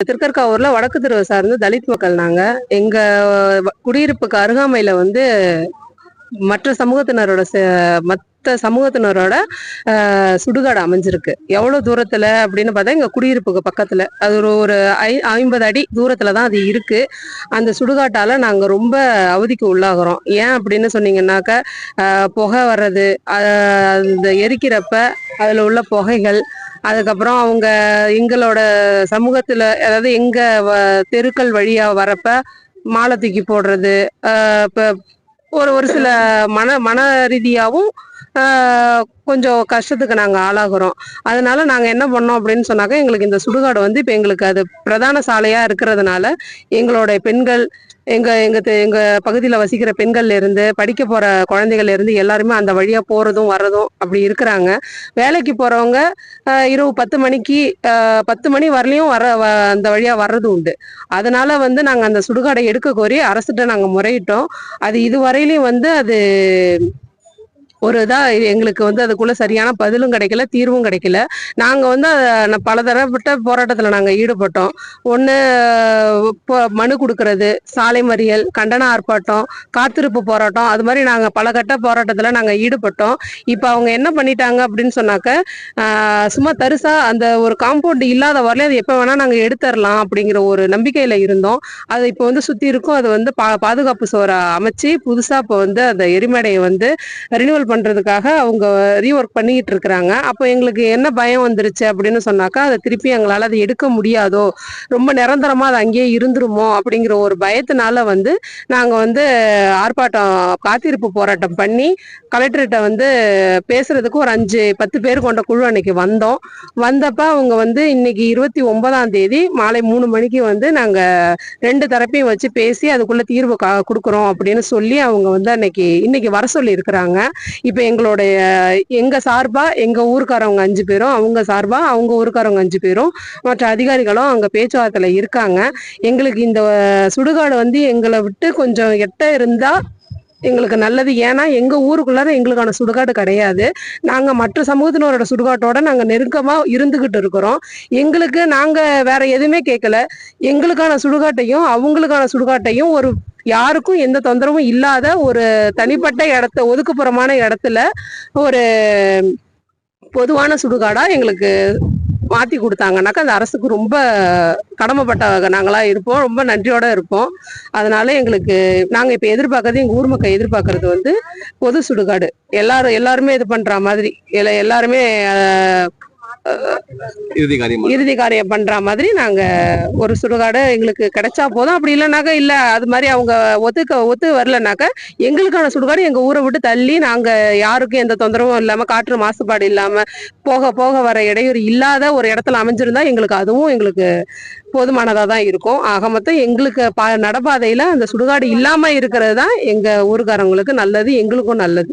திருக்கர்காவூர்ல வடக்கு தெருவை சார்ந்த தலித் மக்கள் நாங்க. எங்க குடியிருப்புக்கு அருகாமையில வந்து மற்ற சமூகத்தினரோட ச- சமூகத்தினரோட சுடுகாடு அமைஞ்சிருக்கு. எவ்வளவு தூரத்துல அப்படின்னு பார்த்தா எங்க குடியிருப்புக்கு பக்கத்துல. அது ஒரு ஒரு ஐ ஐம்பது அடி தூரத்துல தான் அது இருக்கு. அந்த சுடுகாட்டால நாங்க ரொம்ப அவதிக்கு உள்ளாகிறோம். ஏன் அப்படின்னு சொன்னீங்கன்னாக்க புகை வர்றது அந்த எரிக்கிறப்ப அதுல உள்ள புகைகள் அதுக்கப்புறம் அவங்க எங்களோட சமூகத்துல அதாவது எங்க தெருக்கள் வழியா வரப்ப மாலை தூக்கி போடுறது இப்போ இப்ப ஒரு ஒரு சில மன மன ரீதியாகவும் கொஞ்சம் கஷ்டத்துக்கு நாங்க ஆளாகிறோம். அதனால நாங்க என்ன பண்ணோம் அப்படின்னு சொன்னாக்கா எங்களுக்கு இந்த சுடுகாடு வந்து இப்போ எங்களுக்கு அது பிரதான சாலையா இருக்கிறதுனால எங்களோட பெண்கள் எங்க எங்க எங்க பகுதியில வசிக்கிற பெண்கள்ல இருந்து படிக்க போற குழந்தைகள்ல இருந்து எல்லாருமே அந்த வழியா போறதும் வர்றதும் அப்படி இருக்கிறாங்க. வேலைக்கு போறவங்க இரவு பத்து மணிக்கு பத்து மணி வரலையும் வர வ- அந்த வழியா வர்றது உண்டு. அதனால வந்து நாங்க அந்த சுடுகாடை எடுக்க கோரி அரசுகிட்ட நாங்க முறையிட்டோம். அது இதுவரையிலையும் வந்து அது ஒரு இதாக எங்களுக்கு வந்து அதுக்குள்ளே சரியான பதிலும் கிடைக்கல தீர்வும் கிடைக்கல. நாங்கள் வந்து அதை பல தரப்பட்ட போராட்டத்தில் நாங்கள் ஈடுபட்டோம். ஒன்று மனு கொடுக்கறது சாலை மறியல் கண்டன ஆர்ப்பாட்டம் காத்திருப்பு போராட்டம் அது மாதிரி நாங்கள் பல கட்ட போராட்டத்தில் நாங்கள் ஈடுபட்டோம். இப்போ அவங்க என்ன பண்ணிட்டாங்க அப்படின்னு சொன்னாக்க சும்மா தருசாக அந்த ஒரு காம்பவுண்ட் இல்லாத வரலையும் அது எப்போ வேணால் நாங்கள் எடுத்துடலாம் அப்படிங்கிற ஒரு நம்பிக்கையில் இருந்தோம். அது இப்போ வந்து சுற்றி இருக்கும். அது வந்து பா பாதுகாப்பு சுவரை அமைச்சு புதுசாக இப்போ வந்து அந்த எரிமடையை வந்து ரினிவல் பண்ணுறதுக்காக அவங்க ரீஒர்க் பண்ணிக்கிட்டு இருக்கிறாங்க. அப்போ எங்களுக்கு என்ன பயம் வந்துருச்சு அப்படின்னு சொன்னாக்கா அதை திருப்பி எங்களால் அதை எடுக்க முடியாதோ ரொம்ப நிரந்தரமாக அது அங்கேயே இருந்துருமோ அப்படிங்கிற ஒரு பயத்தினால வந்து நாங்கள் வந்து ஆர்ப்பாட்டம் காத்திருப்பு போராட்டம் பண்ணி கலெக்டர்கிட்ட வந்து பேசுறதுக்கு ஒரு அஞ்சு பத்து பேர் கொண்ட குழு அன்னைக்கு வந்தோம். வந்தப்ப அவங்க வந்து இன்னைக்கு இருபத்தி ஒன்பதாம் தேதி மாலை மூணு மணிக்கு வந்து நாங்கள் ரெண்டு தரப்பையும் வச்சு பேசி அதுக்குள்ள தீர்வு கா- கொடுக்குறோம் அப்படின்னு சொல்லி அவங்க வந்து அன்னைக்கு இன்னைக்கு வர சொல்லி இருக்கிறாங்க இப்போ எங்களுடைய எங்க சார்பா எங்க ஊருக்காரவங்க அஞ்சு பேரும் அவங்க சார்பா அவங்க ஊருக்காரவங்க அஞ்சு பேரும் மற்ற அதிகாரிகளும் அங்க பேச்சுவார்த்தையில் இருக்காங்க. எங்களுக்கு இந்த சுடுகாடு வந்து எங்களை விட்டு கொஞ்சம் எட்ட இருந்தா எங்களுக்கு நல்லது. ஏன்னா எங்க ஊருக்குள்ளார எங்களுக்கான சுடுகாடு கிடையாது. நாங்க மற்ற சமூகத்தினரோட சுடுகாட்டோட நாங்க நெருக்கமா இருந்துகிட்டு இருக்கிறோம். எங்களுக்கு நாங்க வேற எதுவுமே கேட்கல. எங்களுக்கான சுடுகாட்டையும் அவங்களுக்கான சுடுகாட்டையும் ஒரு யாருக்கும் எந்த தொந்தரவும் இல்லாத ஒரு தனிப்பட்ட இடத்த ஒதுக்குப்புறமான இடத்துல ஒரு பொதுவான சுடுகாடா எங்களுக்கு மாத்தி கொடுத்தாங்கனாக்கா அந்த அரசுக்கு ரொம்ப கடமைப்பட்ட நாங்களா இருப்போம் ரொம்ப நன்றியோட இருப்போம். அதனால எங்களுக்கு நாங்க இப்ப எதிர்பார்க்கறது எங்க ஊர் மக்கள் எதிர்பார்க்கறது வந்து பொது சுடுகாடு. எல்லாரும் எல்லாருமே இது பண்ற மாதிரி எல்லாருமே இறுதி காரியம் பண்ற மாதிரி நாங்க ஒரு சுடுகாடு எங்களுக்கு கிடைச்சா போதும். அப்படி இல்லைனாக்கா இல்ல அது மாதிரி அவங்க ஒத்துக்க ஒத்து வரலனாக்க எங்களுக்கான சுடுகாடு எங்க ஊரை விட்டு தள்ளி நாங்க யாருக்கும் எந்த தொந்தரவும் இல்லாம காற்று மாசுபாடு இல்லாம போக போக வர இடையூறு இல்லாத ஒரு இடத்துல அமைஞ்சிருந்தா எங்களுக்கு அதுவும் எங்களுக்கு போதுமானதா தான் இருக்கும். ஆக மொத்தம் எங்களுக்கு பா நடப்பாதையில அந்த சுடுகாடு இல்லாம இருக்கிறது தான் எங்க ஊருக்காரங்களுக்கு நல்லது எங்களுக்கும் நல்லது.